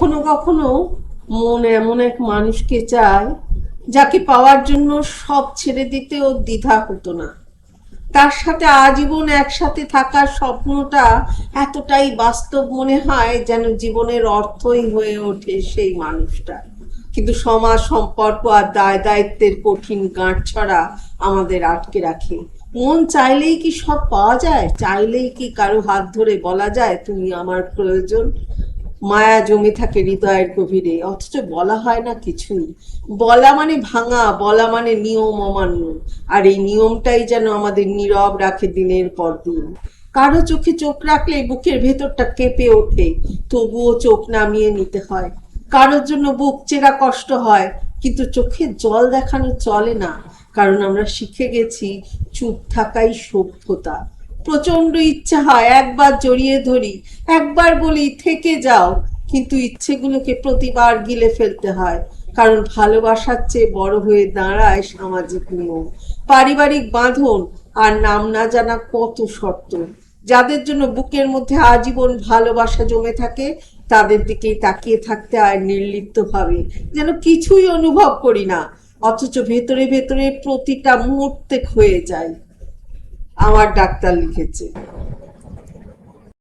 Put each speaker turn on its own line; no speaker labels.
কখনো কখনো মন এমন এক মানুষকে চায় যাকে পাওয়ার জন্য সব ছেড়ে দিতেও দ্বিধা হতো না। তার সাথে আজীবন একসাথে থাকার স্বপ্নটা এতটাই বাস্তব মনে হয় যেন জীবনের অর্থই হয়ে ওঠে সেই মানুষটা। কিন্তু সমাজ সম্পর্ক আর দায় দায়িত্বের কঠিন গাঁট ছড়া আমাদের আটকে রাখে। মন চাইলেই কি সব পাওয়া যায়? চাইলেই কি কারও হাত ধরে বলা যায়, তুমি আমার প্রয়োজন। মায়া জমে থাকে হৃদয়ের গভীরে। অথচ বলা হয় না কিছুই। বলা মানে ভাঙা, বলা মানে নিয়ম অমান্য। আর এই নিয়মটাই যেন আমাদের নীরব রাখে দিনের পর দিন। কারও চোখে চোখ রাখলে বুকের ভেতরটা কেঁপে ওঠে। তবুও চোখ নামিয়ে নিতে হয়। কারোর জন্য বুক চেরা কষ্ট হয়, কিন্তু চোখে জল দেখানো চলে না। কারণ আমরা শিখে গেছি, চুপ থাকাই সভ্যতা। প্রচণ্ড ইচ্ছা হয় একবার জড়িয়ে ধরি, একবার বলি থেকে যাও। কিন্তু ইচ্ছেগুলোকে প্রতিবার গিলে ফেলতে হয়, কারণ ভালোবাসার চেয়ে বড় হয়ে দাঁড়ায় সামাজিক নিয়ম। পারিবারিক বাঁধন আর নাম না জানা কত শর্ত। যাদের জন্য বুকের মধ্যে আজীবন ভালোবাসা জমে থাকে, তাদের দিকেই তাকিয়ে থাকতে হয় নির্লিপ্ত ভাবে যেন কিছুই অনুভব করি না, অথচ ভেতরে ভেতরে প্রতিটা মুহূর্তে ক্ষয়ে যায়। আমার ডাক্তার লিখেছে।